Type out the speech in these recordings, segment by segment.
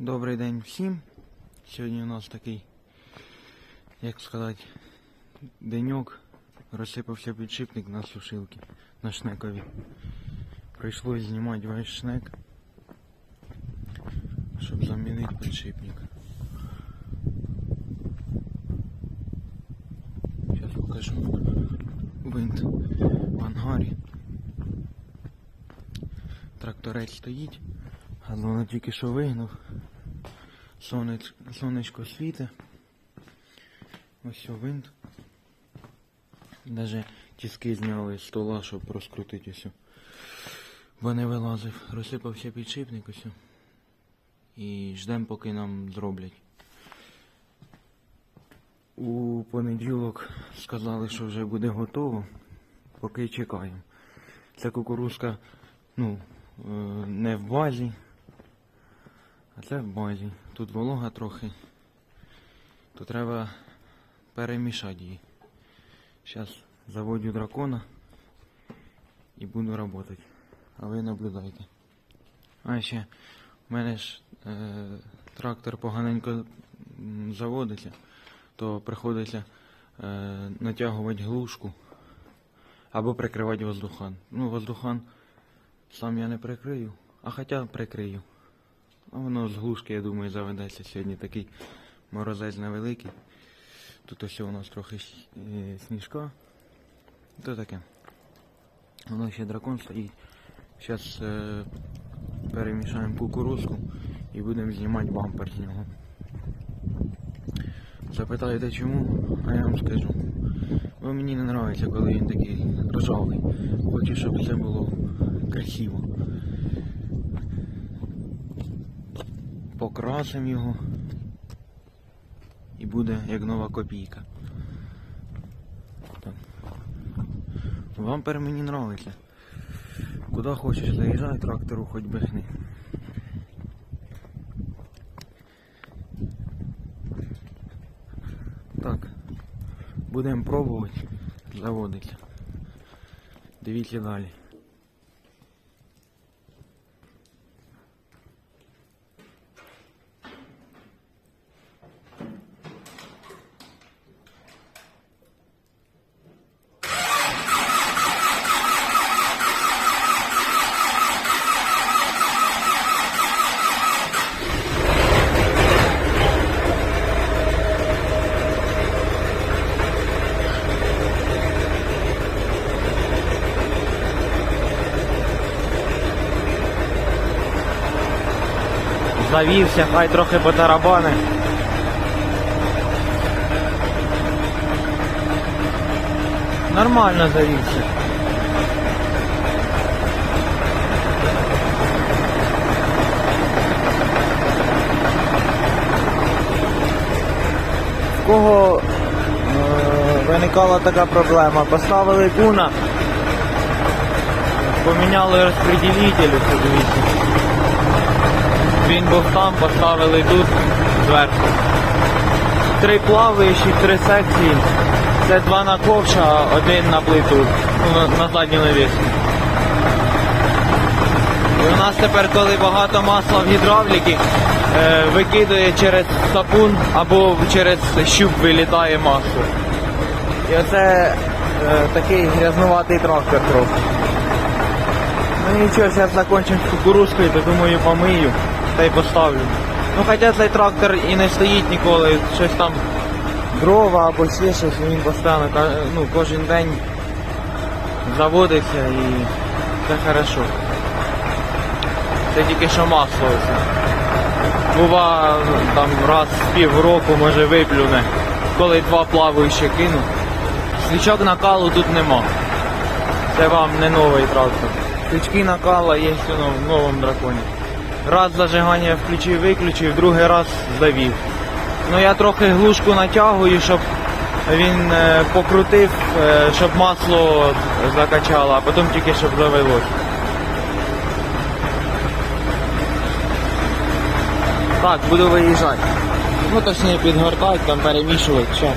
Добрий день всім. Сьогодні у нас такий, як сказати, деньок. Розсипався підшипник на сушилки на шнекові. Прийшлось знімати весь шнек, щоб замінити підшипник. Зараз покажу винт в ангарі. Тракторець стоїть, газону тільки що вигнув. Сонеч, сонечко світе. Ось винт. Даже тіски зняли з стола, щоб розкрутити ось. Бо не вилазив. Розсипався підшипник ось. І ждемо, поки нам зроблять. У понеділок сказали, що вже буде готово. Поки чекаємо. Ця кукурузка, ну, е, не в базі, а це в базі. Тут волога трохи. То треба перемішати її. Зараз заводю дракона і буду працювати. А ви наблюдайте. А ще в мене ж е, трактор поганенько заводиться, то приходиться е, натягувати глушку або прикривати воздухан. Ну, воздухан сам я не прикрию, а хоча прикрию. Воно з глушки, я думаю, заведеться сьогодні такий морозець невеликий. Тут ось у нас трохи е, сніжка. То таке. Воно ще дракон стоїть. Зараз е, перемішаємо кукурузку і будемо знімати бампер з нього. Запитаєте чому? А я вам скажу. Бо мені не подобається, коли він такий ржавий. Хочу, щоб все було красиво. Покрасимо його і буде як нова копійка. Так. Бампер мені нравиться. Куди хочеш заїжджай, трактору хоч би хни. Так, будемо пробувати заводити. Дивіться далі. Завівся, хай трохи потарабани. Нормально завівся. В кого е, виникала така проблема? Поставили куна, поміняли розпреділитель, ось дивіться. Він був там, поставили тут зверху. Три плаваючі, три секції. Це два на ковша, один на плиту. Ну, на, задню навіску. І у нас тепер, коли багато масла в гідравліки, е, викидує через сапун або через щуп вилітає масло. І оце е, такий грязнуватий трактор трохи. Ну нічого, зараз закінчимо з кукурузкою, то думаю помию та й поставлю. Ну хоча цей трактор і не стоїть ніколи, щось там дрова або ще щось, він постійно ну, кожен день заводиться і все хорошо. Це тільки що масло. Бува там раз в півроку може виплюне, коли два плаваючі кину. Свічок накалу тут нема. Це вам не новий трактор. Свічки накала є в новому драконі. Раз зажигання включив, виключив, другий раз завів. Ну я трохи глушку натягую, щоб він е, покрутив, е, щоб масло закачало, а потім тільки щоб завелось. Так, буду виїжджати. Ну точніше підгортати, там перемішувати. Що?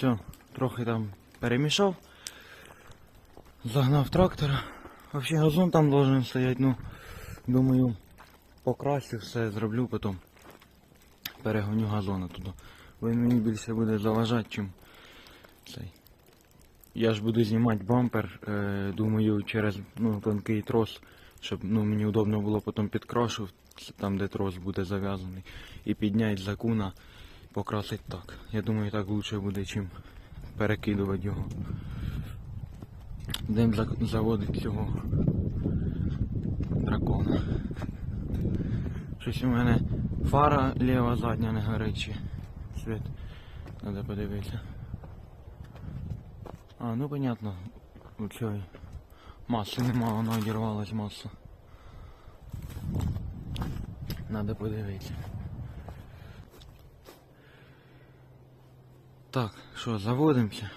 Все, трохи там перемішав. Загнав трактора. Вообще газон там должен стоять, ну, думаю, покрасю все зроблю, потім перегоню газон туди. Він мені більше буде заважати, чим цей. Я ж буду знімати бампер, е, думаю, через ну, тонкий трос, щоб ну, мені удобно було потім підкрашу, там де трос буде зав'язаний, і підняти за куна, покрасити так. Я думаю, так краще буде, чим перекидувати його. Будемо заводити цього дракона. Щось у мене фара ліва задня не горить світ. Треба подивитися. А, ну понятно. У цій маси нема, воно одірвалась маса. Надо подивитися. Так, що, заводимося?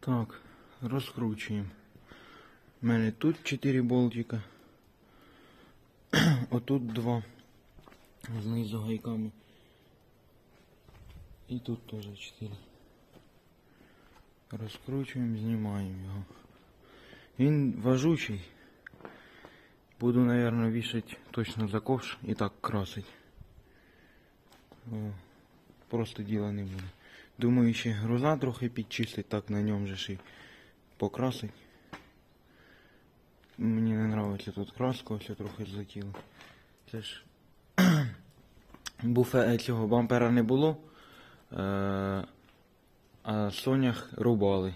Так, розкручуємо. У мене тут 4 болтика. Отут два. Знизу гайками. І тут теж 4. Розкручуємо, знімаємо його. Він важучий. Буду, наверное, вішати точно за ковш і так красить. Просто діла не буде. Думаю, ще груза трохи підчистить, так на ньому же і покрасить. Мені не подобається тут краска, ось трохи злетіло. Це ж буфе цього бампера не було, е- а сонях рубали.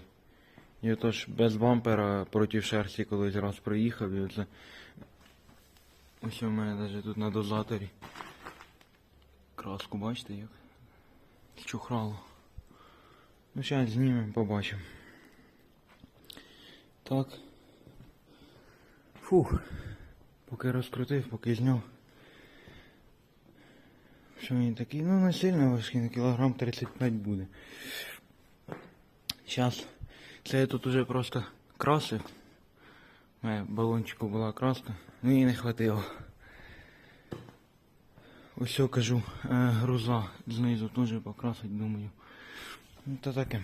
І отож без бампера проти шерсті колись раз проїхав і оце. Ось у мене навіть тут на дозаторі. Краску бачите як? Чухрало. Ну, зараз знімемо, побачимо. Так. Фух. Поки розкрутив, поки зняв. Що він такий, ну не сильно важкий, на кілограм 35 буде. Зараз. Це я тут уже просто красив. У мене балончику була краска, ну її не хватило. Ось що кажу, е, груза знизу теж покрасить, думаю. Ну то таке.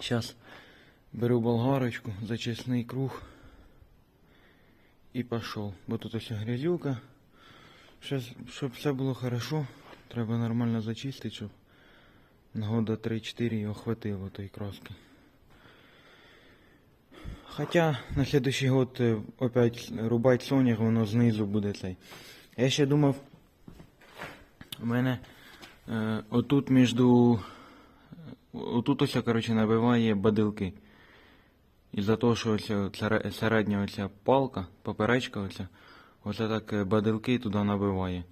Зараз беру болгарочку, зачисний круг і пішов. Бо тут ось грязюка. Щас, щоб все було хорошо, треба нормально зачистити, щоб на года 3-4 його хватило тої краски. Хоча на следующий год е, опять рубать сонях, воно знизу буде цей. Я ще думав, у мене е, отут між отут ось, коротше, набиває бадилки. Із-за того, що ось середня оця палка, поперечка оця, оце так е, бадилки туди набиває.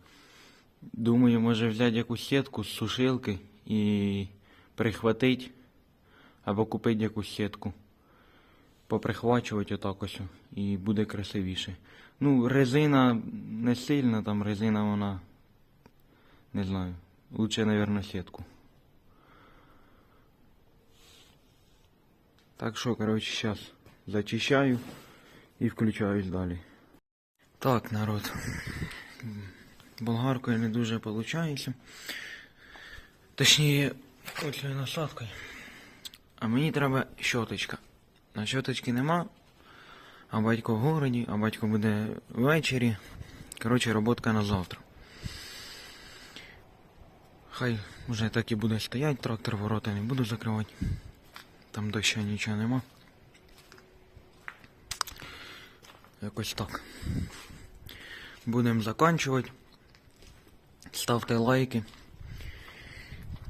Думаю, може взяти якусь сітку з сушилки і прихватити, або купити якусь сітку. Поприхвачувати отак ось, і буде красивіше. Ну, резина не сильна, там резина вона. Не знаю. Лучше, наверное, сетку. Так що, короче, сейчас зачищаю і включаюсь далі. Так, народ. Болгаркою не дуже виходить. Точніше, оцією насадкою. А мені треба щоточка. На щоточки нема. А батько в городі, а батько буде ввечері. Коротше, роботка на завтра. Хай вже так і буде стоять, трактор ворота не буду закривати. Там доща нічого нема. Якось так. Будемо закінчувати. Ставте лайки.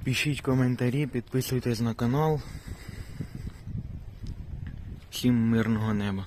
Пишіть коментарі, підписуйтесь на канал. Всім мирного неба.